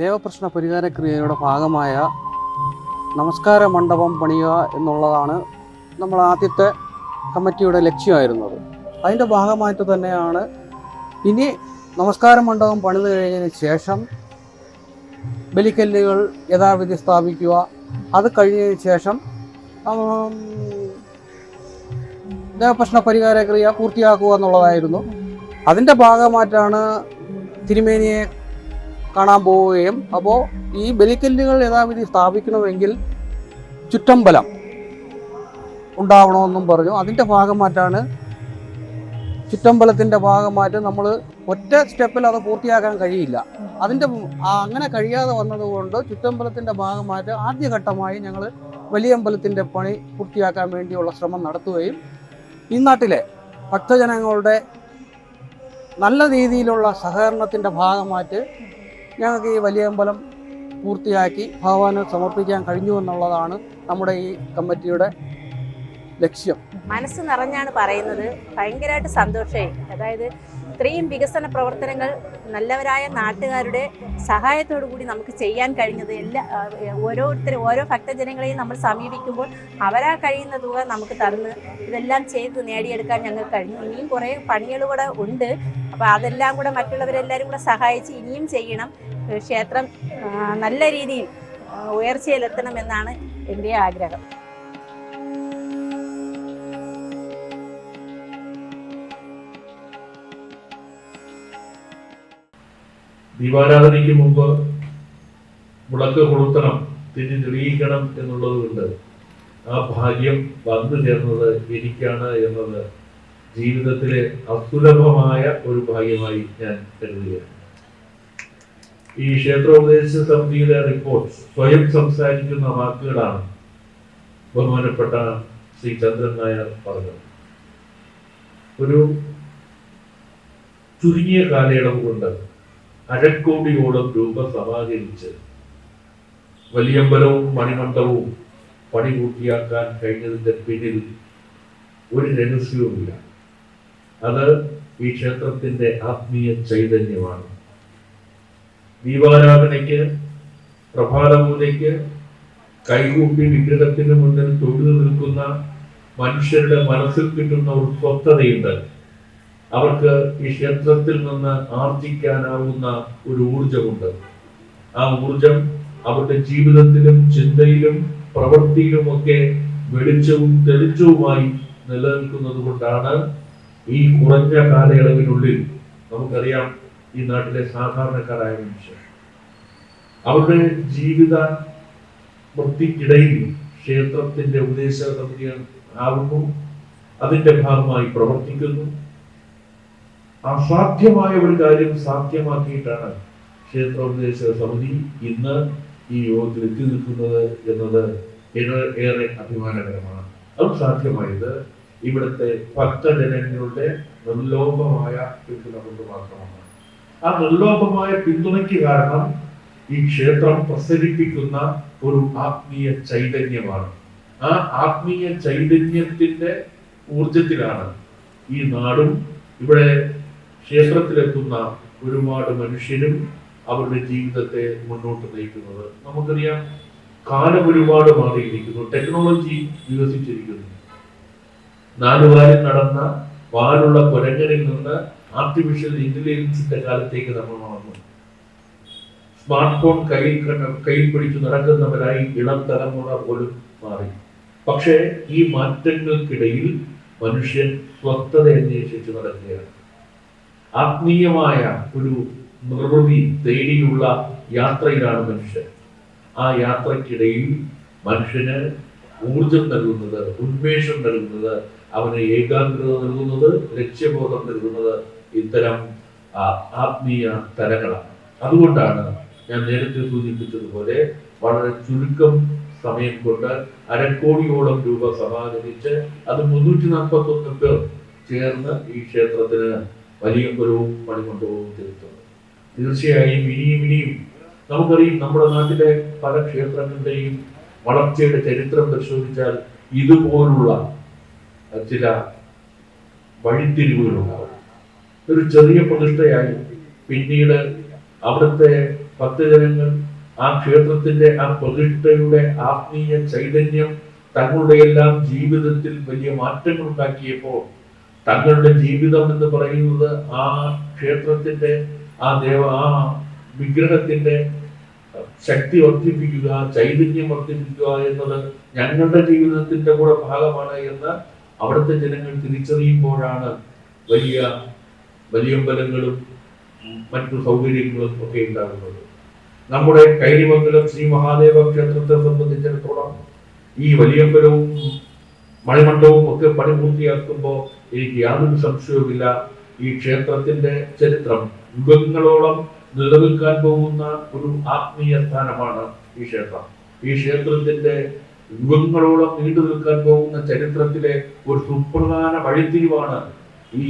ദേവപ്രശ്ന പരിഹാര ക്രിയയുടെ ഭാഗമായ നമസ്കാര മണ്ഡപം പണിയുക എന്നുള്ളതാണ് നമ്മൾ ആദ്യത്തെ കമ്മിറ്റിയുടെ ലക്ഷ്യമായിരുന്നത്. അതിന്റെ ഭാഗമായിട്ട് തന്നെയാണ് ഇനി നമസ്കാര മണ്ഡപം പണിത് കഴിഞ്ഞതിന് ശേഷം ബലിക്കല്ലുകൾ യഥാവിധി സ്ഥാപിക്കുക. അത് കഴിഞ്ഞതിന് ശേഷം ദേവപ്രശ്ന പരിഹാര ക്രിയ പൂർത്തിയാക്കുക എന്നുള്ളതായിരുന്നു. അതിന്റെ ഭാഗമായിട്ടാണ് തിരുമേനിയെ കാണാൻ പോവുകയും. അപ്പോൾ ഈ ബലിക്കല്ലുകൾ യഥാവിധി സ്ഥാപിക്കണമെങ്കിൽ ചുറ്റമ്പലം ഉണ്ടാവണമെന്നും പറഞ്ഞു. അതിന്റെ ഭാഗമായിട്ടാണ് ചുറ്റമ്പലത്തിന്റെ ഭാഗമായിട്ട് നമ്മൾ ഒറ്റ സ്റ്റെപ്പിൽ അത് പൂർത്തിയാക്കാൻ കഴിയില്ല. അതിന്റെ അങ്ങനെ കഴിയാതെ വന്നതുകൊണ്ട് ചുറ്റമ്പലത്തിന്റെ ഭാഗമായിട്ട് ആദ്യഘട്ടമായി ഞങ്ങൾ വലിയമ്പലത്തിന്റെ പണി പൂർത്തിയാക്കാൻ വേണ്ടിയുള്ള ശ്രമം നടത്തുകയും ഈ നാട്ടിലെ ഭക്തജനങ്ങളുടെ നല്ല രീതിയിലുള്ള സഹകരണത്തിന്റെ ഭാഗമായിട്ട് ഞങ്ങൾക്ക് ഈ വലിയ അമ്പലം പൂർത്തിയാക്കി ഭഗവാന് സമർപ്പിക്കാൻ കഴിഞ്ഞു എന്നുള്ളതാണ് നമ്മുടെ ഈ കമ്മിറ്റിയുടെ ലക്ഷ്യം. മനസ്സ് നിറഞ്ഞാണ് പറയുന്നത്. ഭയങ്കരമായിട്ട് സന്തോഷമായി. അതായത് ഇത്രയും വികസന പ്രവർത്തനങ്ങൾ നല്ലവരായ നാട്ടുകാരുടെ സഹായത്തോടു കൂടി നമുക്ക് ചെയ്യാൻ കഴിഞ്ഞത് എല്ലാ ഓരോരുത്തരും ഓരോ ഭക്തജനങ്ങളെയും നമ്മൾ സമീപിക്കുമ്പോൾ അവരാ കഴിയുന്ന തുക നമുക്ക് തന്ന് ഇതെല്ലാം ചെയ്ത് നേടിയെടുക്കാൻ ഞങ്ങൾക്ക് കഴിഞ്ഞു. ഇനിയും കുറേ പണികൾ കൂടെ ഉണ്ട്. അപ്പോൾ അതെല്ലാം കൂടെ മറ്റുള്ളവരെല്ലാവരും കൂടെ സഹായിച്ച് ഇനിയും ചെയ്യണം. ക്ഷേത്രം നല്ല രീതിയിൽ ഉയർച്ചയിലെത്തണമെന്നാണ് എന്റെ ആഗ്രഹം. ദീപാരാധനയ്ക്ക് മുമ്പ് വിളക്ക് കൊളുത്തണം തിരി തെളിയിക്കണം എന്നുള്ളതുകൊണ്ട് ആ ഭാഗ്യം വന്നു ചേർന്നത് എനിക്കാണ് എന്നത് ജീവിതത്തിലെ അസുലഭമായ ഒരു ഭാഗ്യമായി ഞാൻ കരുതുകയാണ്. ഈ ക്ഷേത്രോപദേശ സമിതിയുടെ റിപ്പോർട്ട് സ്വയം സംസാരിക്കുന്ന വാക്കുകളാണ് ബഹുമാനപ്പെട്ട ശ്രീ ചന്ദ്രൻ നായർ പറഞ്ഞത്. ഒരു ചുരുങ്ങിയ കാലയളവ് കൊണ്ട് അരക്കോടിയോളം രൂപ സമാഹരിച്ച് വലിയമ്പലവും മണിമണ്ഡപവും പണി പൂർത്തിയാക്കാൻ കഴിഞ്ഞതിന്റെ പിന്നിൽ ഒരു രഹസ്യവുമില്ല. അത് ഈ ക്ഷേത്രത്തിന്റെ ആത്മീയ ചൈതന്യമാണ്. ദീപാരാധനയ്ക്ക് പ്രഭാതപൂജയ്ക്ക് കൈകൂട്ടി വിഗ്രഹത്തിന് മുന്നിൽ തൊഴുതു നിൽക്കുന്ന മനുഷ്യരുടെ മനസ്സിൽ കിട്ടുന്ന ഒരു സ്വസ്ഥതയുണ്ട്. അവർക്ക് ഈ ക്ഷേത്രത്തിൽ നിന്ന് ആർജിക്കാനാവുന്ന ഒരു ഊർജമുണ്ട് ആ ഊർജം അവരുടെ ജീവിതത്തിലും ചിന്തയിലും പ്രവൃത്തിയിലുമൊക്കെ വെളിച്ചവും തെളിച്ചവുമായി നിലനിൽക്കുന്നത് കൊണ്ടാണ് ഈ കുറഞ്ഞ കാലയളവിനുള്ളിൽ നമുക്കറിയാം ഈ നാട്ടിലെ സാധാരണക്കാരായ മനുഷ്യർ. അവരുടെ ജീവിത വൃത്തിക്കിടയിൽ ക്ഷേത്രത്തിന്റെ സമിതി ആവുന്നു അതിന്റെ ഭാഗമായി പ്രവർത്തിക്കുന്നു. അസാധ്യമായ ഒരു കാര്യം സാധ്യമാക്കിയിട്ടാണ് ക്ഷേത്രോപദേശ സമിതി ഇന്ന് ഈ യോഗത്തിൽ എത്തി നിൽക്കുന്നത് എന്നത് ഏറെ അഭിമാനകരമാണ്. അത് സാധ്യമായത് ഇവിടുത്തെ ഭക്തജനങ്ങളുടെ നിർലോഭമായ പിന്തുണ കൊണ്ട് മാത്രമാണ്. ആ നിർലോഭമായ പിന്തുണയ്ക്ക് കാരണം ഈ ക്ഷേത്രം പ്രസരിപ്പിക്കുന്ന ഒരു ആത്മീയ ചൈതന്യമാണ്. ആ ആത്മീയ ചൈതന്യത്തിന്റെ ഊർജത്തിലാണ് ഈ നാടും ഇവിടെ ക്ഷേത്രത്തിലെത്തുന്ന ഒരുപാട് മനുഷ്യരും അവരുടെ ജീവിതത്തെ മുന്നോട്ട് നയിക്കുന്നത്. നമുക്കറിയാം കാലം ഒരുപാട് മാറിയിരിക്കുന്നു. ടെക്നോളജി വികസിച്ചിരിക്കുന്നു. നാലുകാലിൽ നടന്ന വാലുള്ള കുരങ്ങനിൽ നിന്ന് ആർട്ടിഫിഷ്യൽ ഇന്റലിജൻസിന്റെ കാലത്തേക്ക് നമ്മൾ വളർന്നു. സ്മാർട്ട് ഫോൺ കയ്യിൽ കയ്യിൽ പിടിച്ചു നടക്കുന്നവരായി ഇളം തലമുറ പോലും മാറി. പക്ഷേ ഈ മാറ്റങ്ങൾക്കിടയിൽ മനുഷ്യൻ സ്വസ്ഥത അന്വേഷിച്ച് നടക്കുകയാണ്. ആത്മീയമായ ഒരു നിർവൃതി തേടിയുള്ള യാത്രയിലാണ് മനുഷ്യൻ. ആ യാത്രക്കിടയിൽ മനുഷ്യന് ഊർജം നൽകുന്നത് ഉന്മേഷം നൽകുന്നത് അവന് ഏകാഗ്രത നൽകുന്നത് ലക്ഷ്യബോധം നൽകുന്നത് ഇത്തരം ആത്മീയ തലങ്ങളാണ്. അതുകൊണ്ടാണ് ഞാൻ നേരത്തെ സൂചിപ്പിച്ചതുപോലെ വളരെ ചുരുക്കം സമയം കൊണ്ട് അരക്കോടിയോളം രൂപ സമാഹരിച്ച് അത് മുന്നൂറ്റി നാൽപ്പത്തി ഒന്ന് പേർ ചേർന്ന് ഈ ക്ഷേത്രത്തിന് വലിയ ഒരു പണികൊണ്ടുപോകും തീർത്തുണ്ട് തീർച്ചയായും ഇനിയും ഇനിയും നമുക്കറിയാം നമ്മുടെ നാട്ടിലെ പല ക്ഷേത്രങ്ങളുടെയും വളർച്ചയുടെ ചരിത്രം പരിശോധിച്ചാൽ ഇതുപോലുള്ള ചില വഴിത്തിരിവുകളുണ്ടാവും ഒരു ചെറിയ പ്രതിഷ്ഠയായി പിന്നീട് അവിടുത്തെ ഭക്തജനങ്ങൾ ആ ക്ഷേത്രത്തിന്റെ ആ പ്രതിഷ്ഠയുടെ ആത്മീയ ചൈതന്യം തങ്ങളുടെ എല്ലാം ജീവിതത്തിൽ വലിയ മാറ്റങ്ങൾ ഉണ്ടാക്കിയപ്പോൾ തങ്ങളുടെ ജീവിതം എന്ന് പറയുന്നത് ആ ക്ഷേത്രത്തിന്റെ ആ ദേവ ആ വിഗ്രഹത്തിന്റെ ശക്തി വർദ്ധിപ്പിക്കുക ചൈതന്യം വർദ്ധിപ്പിക്കുക എന്നത് ഞങ്ങളുടെ ജീവിതത്തിന്റെ കൂടെ ഭാഗമാണ് എന്ന് അവിടുത്തെ ജനങ്ങൾ തിരിച്ചറിയുമ്പോഴാണ് വലിയ വലിയമ്പലങ്ങളും മറ്റു സൗകര്യങ്ങളും ഒക്കെ ഉണ്ടാകുന്നത്. നമ്മുടെ കൈരിമംഗലം ശ്രീ മഹാദേവ ക്ഷേത്രത്തെ സംബന്ധിച്ചിടത്തോളം ഈ വലിയമ്പലവും മണിമണ്ഡവും ഒക്കെ പണി പൂർത്തിയാക്കുമ്പോൾ എനിക്ക് യാതൊരു സംശയവുമില്ല. ഈ ക്ഷേത്രത്തിന്റെ ചരിത്രം യുഗങ്ങളോളം നിലനിൽക്കാൻ പോകുന്ന ഒരു ആത്മീയ സ്ഥാനമാണ് ഈ ക്ഷേത്രം. ഈ ക്ഷേത്രത്തിന്റെ യുഗങ്ങളോളം നീണ്ടു നിൽക്കാൻ പോകുന്ന ചരിത്രത്തിലെ ഒരു സുപ്രധാന വഴിത്തിരിവാണ് ഈ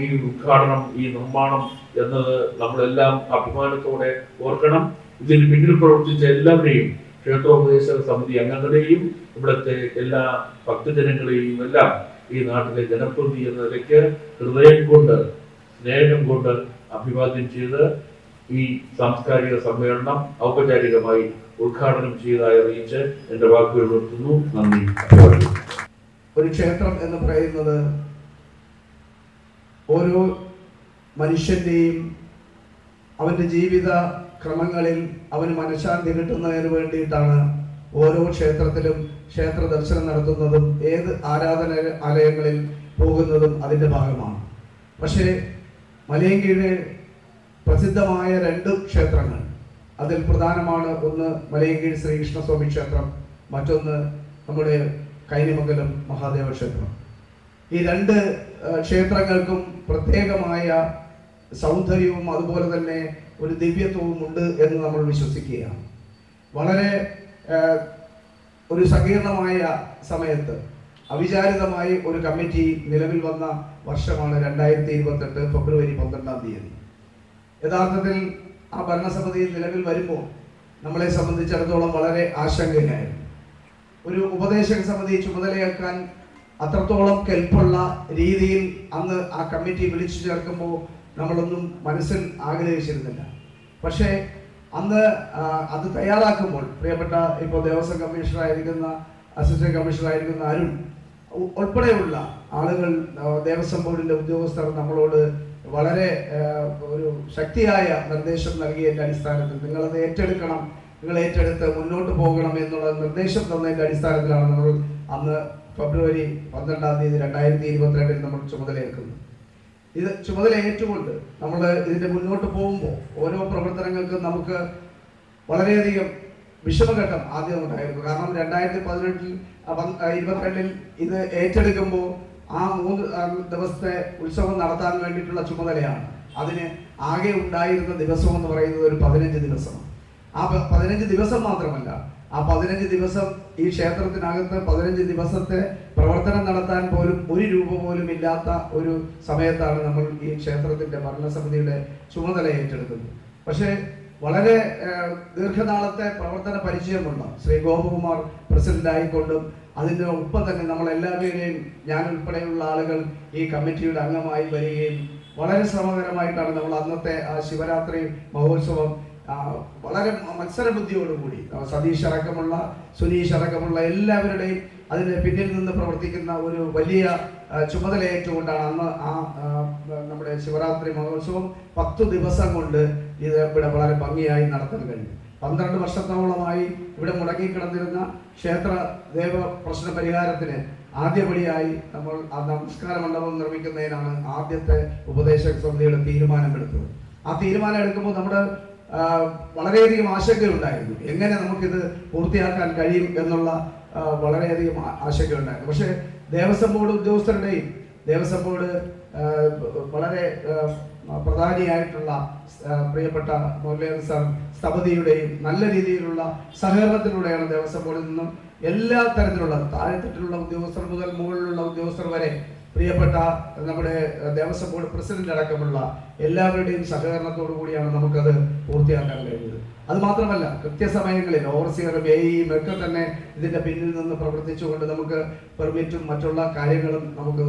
ഈ ഉദ്ഘാടനം ഈ നിർമ്മാണം എന്നത് നമ്മളെല്ലാം അഭിമാനത്തോടെ ഓർക്കണം. ഇതിന് പിന്നിൽ പ്രവർത്തിച്ച എല്ലാവരെയും ക്ഷേത്രോപദേശക സമിതി അംഗങ്ങളെയും ഇവിടുത്തെ എല്ലാ ഭക്തജനങ്ങളെയും എല്ലാം ഈ നാട്ടിലെ ജനപ്രതി എന്ന നിലയ്ക്ക് ഹൃദയം കൊണ്ട് സ്നേഹം കൊണ്ട് അഭിവാദ്യം ചെയ്ത് ഈ സാംസ്കാരിക സമ്മേളനം ഔപചാരികമായി ഉദ്ഘാടനം ചെയ്തതായി അറിയിച്ച് എന്റെ വാക്കുകൾ നിർത്തുന്നു. നന്ദി. ഒരു ക്ഷേത്രം എന്ന് പറയുന്നത് ഓരോ മനുഷ്യന്റെയും അവന്റെ ജീവിത ക്രമങ്ങളിൽ അവന് മനഃശാന്തി കിട്ടുന്നതിന് വേണ്ടിയിട്ടാണ് ഓരോ ക്ഷേത്രത്തിലും ക്ഷേത്ര ദർശനം നടത്തുന്നതും ഏത് ആരാധന ആലയങ്ങളിൽ പോകുന്നതും അതിന്റെ ഭാഗമാണ്. പക്ഷേ മലയങ്കീഴ് പ്രസിദ്ധമായ രണ്ട് ക്ഷേത്രങ്ങൾ അതിൽ പ്രധാനമാണ് ഒന്ന് മലയങ്കീഴ് ശ്രീകൃഷ്ണസ്വാമി ക്ഷേത്രം മറ്റൊന്ന് നമ്മുടെ കൈനിമംഗലം മഹാദേവ ക്ഷേത്രം. ഈ രണ്ട് ക്ഷേത്രങ്ങൾക്കും പ്രത്യേകമായ സൗന്ദര്യവും അതുപോലെ തന്നെ ഒരു ദിവ്യത്വവും ഉണ്ട് എന്ന് നമ്മൾ വിശ്വസിക്കുകയാണ്. വളരെ ഒരു സങ്കീർണമായ സമയത്ത് അവിചാരിതമായി ഒരു കമ്മിറ്റി നിലവിൽ വന്ന വർഷമാണ് രണ്ടായിരത്തി ഇരുപത്തെട്ട് ഫെബ്രുവരി പന്ത്രണ്ടാം തീയതി. യഥാർത്ഥത്തിൽ ആ ഭരണസമിതി നിലവിൽ വരുമ്പോൾ നമ്മളെ സംബന്ധിച്ചിടത്തോളം വളരെ ആശങ്കയായിരുന്നു ഒരു ഉപദേശക സമിതി ചുമതലയേൽക്കാൻ അത്രത്തോളം കെൽപ്പുള്ള രീതിയിൽ അന്ന് ആ കമ്മിറ്റി വിളിച്ചു ചേർക്കുമ്പോൾ നമ്മളൊന്നും മനസ്സിൽ ആഗ്രഹിച്ചിരുന്നില്ല. പക്ഷേ അന്ന് അത് തയ്യാറാക്കുമ്പോൾ പ്രിയപ്പെട്ട ഇപ്പോൾ ദേവസ്വം കമ്മീഷണറായിരിക്കുന്ന അസിസ്റ്റന്റ് കമ്മീഷണറായിരിക്കുന്ന അരുൺ ഉൾപ്പെടെയുള്ള ആളുകൾ ദേവസ്വം ബോർഡിന്റെ ഉദ്യോഗസ്ഥർ നമ്മളോട് വളരെ ഒരു ശക്തിയായ നിർദ്ദേശം നൽകിയതിന്റെ അടിസ്ഥാനത്തിൽ നിങ്ങളത് ഏറ്റെടുക്കണം നിങ്ങൾ ഏറ്റെടുത്ത് മുന്നോട്ട് പോകണം എന്നുള്ള നിർദ്ദേശം തന്നതിന്റെ അടിസ്ഥാനത്തിലാണ് നമ്മൾ അന്ന് ഫെബ്രുവരി പന്ത്രണ്ടാം തീയതി രണ്ടായിരത്തി ഇരുപത്തിരണ്ടിൽ നമ്മൾ ചുമതലയേൽക്കുന്നത്. ഇത് ചുമതല ഏറ്റുകൊണ്ട് നമ്മൾ ഇതിന്റെ മുന്നോട്ട് പോകുമ്പോൾ ഓരോ പ്രവർത്തനങ്ങൾക്കും നമുക്ക് വളരെയധികം വിഷമഘട്ടം ആദ്യം ഉണ്ടായിരുന്നു. കാരണം രണ്ടായിരത്തി പതിനെട്ടിൽ ഇരുപത്തിരണ്ടിൽ ഇത് ഏറ്റെടുക്കുമ്പോൾ ആ മൂന്ന് ദിവസത്തെ ഉത്സവം നടത്താൻ വേണ്ടിയിട്ടുള്ള ചുമതലയാണ്. അതിന് ആകെ ഉണ്ടായിരുന്ന ദിവസം എന്ന് പറയുന്നത് ഒരു പതിനഞ്ച് ദിവസമാണ് ആ പതിനഞ്ച് ദിവസം മാത്രമല്ല ആ പതിനഞ്ച് ദിവസം ഈ ക്ഷേത്രത്തിനകത്ത് പതിനഞ്ച് ദിവസത്തെ പ്രവർത്തനം നടത്താൻ പോലും ഒരു രൂപ പോലും ഇല്ലാത്ത ഒരു സമയത്താണ് നമ്മൾ ഈ ക്ഷേത്രത്തിന്റെ ഭരണസമിതിയുടെ ചുമതല ഏറ്റെടുക്കുന്നത്. പക്ഷേ വളരെ ദീർഘനാളത്തെ പ്രവർത്തന പരിചയമുള്ള ശ്രീ ഗോപകുമാർ പ്രസിഡന്റ് ആയിക്കൊണ്ടും അതിന്റെ ഒപ്പം തന്നെ നമ്മൾ എല്ലാവരെയും ഞാൻ ഉൾപ്പെടെയുള്ള ആളുകൾ ഈ കമ്മിറ്റിയുടെ അംഗമായി വരികയും വളരെ ശ്രമകരമായിട്ടാണ് നമ്മൾ അന്നത്തെ ആ ശിവരാത്രി മഹോത്സവം വളരെ മത്സരബുദ്ധിയോടുകൂടി. സതീഷ് അടക്കമുള്ള സുനീഷ് അടക്കമുള്ള എല്ലാവരുടെയും അതിന് പിന്നിൽ നിന്ന് പ്രവർത്തിക്കുന്ന ഒരു വലിയ ചുമതല ചുമതലയേറ്റുകൊണ്ടാണ് അന്ന് ആ നമ്മുടെ ശിവരാത്രി മഹോത്സവം പത്തു ദിവസം കൊണ്ട് ഇത് ഇവിടെ വളരെ ഭംഗിയായി നടത്താൻ കഴിഞ്ഞു. പന്ത്രണ്ട് വർഷത്തോളമായി ഇവിടെ മുടങ്ങിക്കിടന്നിരുന്ന ക്ഷേത്ര ദേവ പ്രശ്ന പരിഹാരത്തിന് ആദ്യപടിയായി നമ്മൾ ആ നമസ്കാര മണ്ഡപം നിർമ്മിക്കുന്നതിനാണ് ആദ്യത്തെ ഉപദേശക സമിതിയുടെ തീരുമാനമെടുത്തത്. ആ തീരുമാനം എടുക്കുമ്പോൾ നമ്മുടെ വളരെയധികം ആശങ്കയുണ്ടായിരുന്നു. എങ്ങനെ നമുക്കിത് പൂർത്തിയാക്കാൻ കഴിയും എന്നുള്ള വളരെയധികം ആശങ്കയുണ്ടായിരുന്നു. പക്ഷേ ദേവസ്വം ബോർഡ് ഉദ്യോഗസ്ഥരുടെയും ദേവസ്വം ബോർഡ് വളരെ പ്രധാനിയായിട്ടുള്ള പ്രിയപ്പെട്ട മുരളീധരൻ സാർ സ്ഥപതിയുടെയും നല്ല രീതിയിലുള്ള സഹകരണത്തിലൂടെയാണ് ദേവസ്വം ബോർഡിൽ നിന്നും എല്ലാ തരത്തിലുള്ള താഴെത്തട്ടിലുള്ള ഉദ്യോഗസ്ഥർ മുതൽ മുകളിലുള്ള ഉദ്യോഗസ്ഥർ വരെ പ്രിയപ്പെട്ട നമ്മുടെ ദേവസ്വം ബോർഡ് പ്രസിഡന്റ് അടക്കമുള്ള എല്ലാവരുടെയും സഹകരണത്തോടു കൂടിയാണ് നമുക്കത് പൂർത്തിയാക്കാൻ കഴിഞ്ഞത്. അത് മാത്രമല്ല കൃത്യസമയങ്ങളിൽ ഓവർസിയർ ബേയും ഒക്കെ തന്നെ ഇതിന്റെ പിന്നിൽ നിന്ന് പ്രവർത്തിച്ചുകൊണ്ട് നമുക്ക് പെർമിറ്റും മറ്റുള്ള കാര്യങ്ങളും നമുക്ക്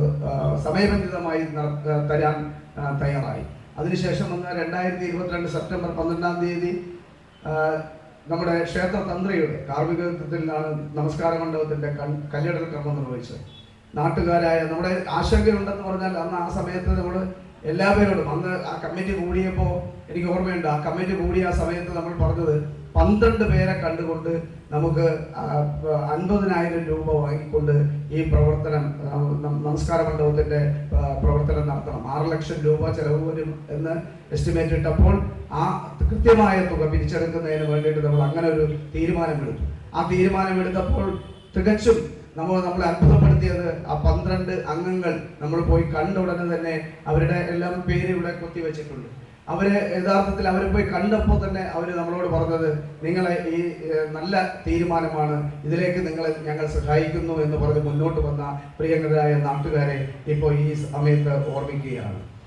സമയബന്ധിതമായി തരാൻ തയ്യാറായി. അതിനുശേഷം വന്ന രണ്ടായിരത്തി ഇരുപത്തിരണ്ട് സെപ്റ്റംബർ പന്ത്രണ്ടാം തീയതി നമ്മുടെ ക്ഷേത്ര തന്ത്രിയുടെ കാർമ്മികത്വത്തിലാണ് നമസ്കാര മണ്ഡപത്തിന്റെ കൽ- കല്ലിടൽ കർമ്മം നിർവഹിച്ചത്. നാട്ടുകാരായ നമ്മുടെ ആശങ്കയുണ്ടെന്ന് പറഞ്ഞാൽ അന്ന് ആ സമയത്ത് നമ്മൾ എല്ലാവരോടും അന്ന് ആ കമ്മിറ്റി കൂടിയപ്പോൾ എനിക്ക് ഓർമ്മയുണ്ട് ആ കമ്മിറ്റി കൂടിയ ആ സമയത്ത് നമ്മൾ പറഞ്ഞത് പന്ത്രണ്ട് പേരെ കണ്ടുകൊണ്ട് നമുക്ക് അൻപതിനായിരം രൂപ വാങ്ങിക്കൊണ്ട് ഈ പ്രവർത്തനം നമസ്കാര മണ്ഡപത്തിന്റെ പ്രവർത്തനം നടത്തണം. ആറ് ലക്ഷം രൂപ ചെലവ് വരും എന്ന് എസ്റ്റിമേറ്റ് ഇട്ടപ്പോൾ ആ കൃത്യമായ തുക പിരിച്ചെടുക്കുന്നതിന് വേണ്ടിയിട്ട് നമ്മൾ അങ്ങനെ ഒരു തീരുമാനമെടുത്തു. ആ തീരുമാനമെടുത്തപ്പോൾ തികച്ചും നമ്മൾ നമ്മളെ അത്ഭുതപ്പെടുത്തിയത് ആ പന്ത്രണ്ട് അംഗങ്ങൾ നമ്മൾ പോയി കണ്ട ഉടനെ തന്നെ അവരുടെ എല്ലാം പേര് ഇവിടെ കൊത്തി വെച്ചിട്ടുണ്ട്. അവർ യഥാർത്ഥത്തിൽ അവർ പോയി കണ്ടപ്പോൾ തന്നെ അവർ നമ്മളോട് പറഞ്ഞത് നിങ്ങളെ ഈ നല്ല തീരുമാനമാണ്. ഇതിലേക്ക് നിങ്ങളെ ഞങ്ങൾ സഹായിക്കുന്നു എന്ന് പറഞ്ഞ് മുന്നോട്ട് വന്ന പ്രിയങ്കരായ നാട്ടുകാരെ ഇപ്പോൾ ഈ സമയത്ത് ഓർമ്മിക്കുകയാണ്.